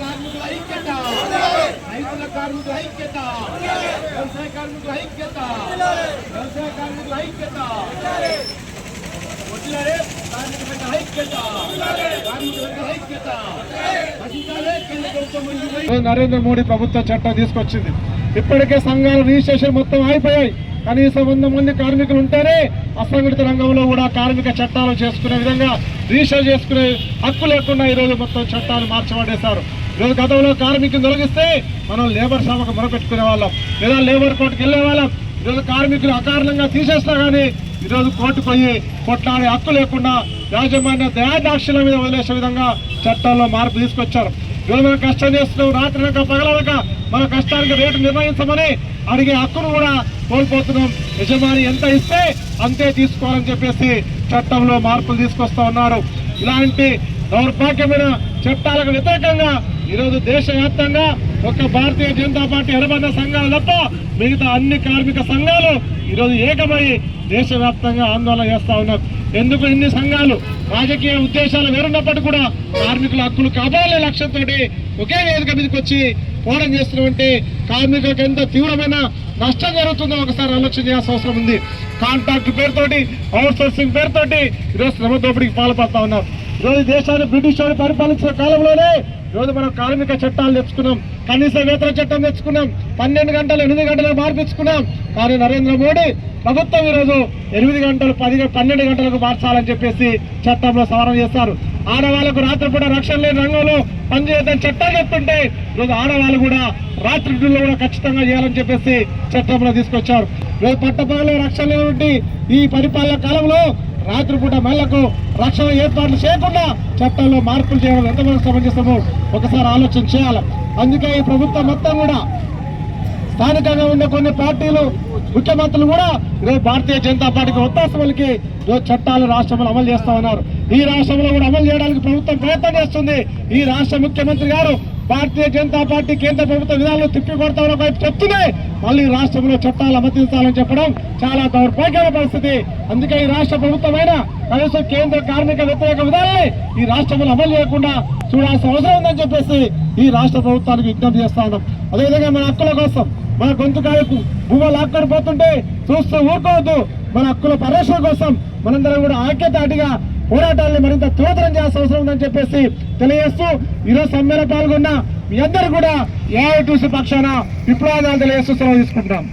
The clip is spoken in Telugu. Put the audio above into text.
కార్మికుల ఐక్యత! రైతుల కార్మికుల ఐక్యత! వ్యవసాయ కార్మికుల ఐక్యత! వ్యవసాయ కార్మికుల ఐక్యత! వదిలరే కార్మిక ఐక్యత! కార్మికుల ఐక్యత! నరేంద్ర మోడీ ప్రభుత్వ చట్టం తీసుకొచ్చింది. ఇప్పటికే సంఘాల రిజిస్ట్రేషన్ మొత్తం అయిపోయాయి కనీసం వంద మంది కార్మికులు ఉంటేనే అసంఘటిత రంగంలో కూడా కార్మిక చట్టాలు చేసుకునే విధంగా రిజిస్టర్ చేసుకునే హక్కు లేకుండా ఈరోజు మొత్తం చట్టాలు మార్చబడేశారు. ఈరోజు గతంలో కార్మికులు తొలగిస్తే మనం లేబర్ సభకు మొరపెట్టుకునే వాళ్ళం. లేదా లేబర్ కోర్టుకు వెళ్ళే వాళ్ళం. ఈరోజు కార్మికులు అకారణంగా తీసేస్తా కానీ ఈరోజు కోర్టు పోయి కొట్లాడే హక్కు లేకుండా యాజమాన్య దయాదాక్షిల మీద వదిలేసే విధంగా చట్టాల్లో మార్పు తీసుకొచ్చారు. ఈరోజు మనం కష్టం చేస్తున్నాం. రాత్రినక పగలనక మన కష్టానికి రేటు నిర్ణయించమని అడిగే హక్కును కూడా కోల్పోతున్నాం. యజమాని ఎంత ఇస్తే అంతే తీసుకోవాలని చెప్పేసి చట్టంలో మార్పులు తీసుకొస్తా ఉన్నారు. ఇలాంటి దౌర్భాగ్యమైన చట్టాలకు వ్యతిరేకంగా ఈరోజు దేశవ్యాప్తంగా ఒక భారతీయ జనతా పార్టీ అనుబంధ సంఘాలు తప్ప మిగతా అన్ని కార్మిక సంఘాలు ఈరోజు ఏకమై దేశవ్యాప్తంగా ఆందోళన చేస్తా ఉన్నారు. ఎందుకు ఇన్ని సంఘాలు? రాజకీయ ఉద్దేశాలు వేరున్నప్పటికీ కూడా కార్మికుల హక్కులు కాపాడే లక్ష్యంతో ఒకే వేదిక మీదకి వచ్చి పోరాటం చేస్తున్నామంటే కార్మికులకు ఎంత తీవ్రమైన నష్టం జరుగుతుందో ఒకసారి ఆలోచన చేయాల్సిన అవసరం ఉంది. కాంట్రాక్ట్ పేరుతోటి అవుట్ సోర్సింగ్ పేరుతోటి ఈరోజు శ్రమ దోపిడీకి పాల్పడతా ఉన్నారు. ఈరోజు దేశాన్ని బ్రిటిష్ వారు పరిపాలించిన కాలంలోనే ఈరోజు మనం కార్మిక చట్టాలు తెచ్చుకున్నాం కనీస వేతన చట్టం తెచ్చుకున్నాం పన్నెండు గంటలు ఎనిమిది గంటలు మార్పించుకున్నాం. కానీ నరేంద్ర మోడీ ప్రభుత్వం ఈరోజు ఎనిమిది గంటలు పది పన్నెండు గంటలకు మార్చాలని చెప్పేసి చట్టంలో సవరణ చేస్తారు ఆడవాళ్ళకు రాత్రిపూట రక్షణ లేని రంగంలో పనిచేయడం చట్టాలు చెప్తుంటే ఈరోజు ఆడవాళ్ళు కూడా రాత్రి డ్యూటీలో కూడా ఖచ్చితంగా చేయాలని చెప్పేసి చట్టంలో తీసుకొచ్చారు. ఈరోజు పట్టపగలు రక్షణ లేని ఈ పరిపాలన కాలంలో రాత్రిపూట మహిళలకు రక్షణ ఏర్పాట్లు చేయకుండా చట్టంలో మార్పులు చేయడం ఎంతవరకు సమంజసమో ఒకసారి ఆలోచన చేయాలి. అందుకే ఈ ప్రభుత్వం మొత్తం కూడా స్థానికంగా ఉన్న కొన్ని పార్టీలు ముఖ్యమంత్రులు కూడా రేపు భారతీయ జనతా పార్టీకి ఒత్తాస వాళ్ళకి చట్టాలు రాష్ట్రంలో అమలు చేస్తా ఉన్నారు. ఈ రాష్ట్రంలో కూడా అమలు చేయడానికి ప్రభుత్వం ప్రయత్నం చేస్తుంది. ఈ రాష్ట్ర ముఖ్యమంత్రి గారు భారతీయ జనతా పార్టీ కేంద్ర ప్రభుత్వ విధానాలు తిప్పి కొడతామని ఒకవైపు చెప్తూనే మళ్ళీ రాష్ట్రంలో చట్టాలు అమర్తించాలని చెప్పడం చాలా దౌర్భాగ్యమైన పరిస్థితి. అందుకే ఈ రాష్ట్ర ప్రభుత్వమైన కనీసం కేంద్ర కార్మిక వ్యతిరేక విధానాన్ని ఈ రాష్ట్రంలో అమలు చేయకుండా చూడాల్సిన అవసరం ఉందని చెప్పేసి ఈ రాష్ట్ర ప్రభుత్వానికి విజ్ఞప్తి చేస్తా ఉన్నాం. అదేవిధంగా మన హక్కుల కోసం మన గొంతుకాయకు భూములు ఆక్కడిపోతుంటే పోతుంటే చూస్తూ ఊరుకోవద్దు. మన హక్కుల పరిరక్షణ కోసం మనందరం కూడా ఐక్యతాటిగా పోరాటాన్ని మరింత తీవ్రం చేయాల్సిన అవసరం ఉందని చెప్పేసి తెలియజేస్తూ ఈరోజు సమ్మెలో పాల్గొన్న మీ అందరూ కూడా ఏఐటీసీ పక్షాన విప్లవాదాలు తెలియజేస్తూ సెలవు తీసుకుంటాం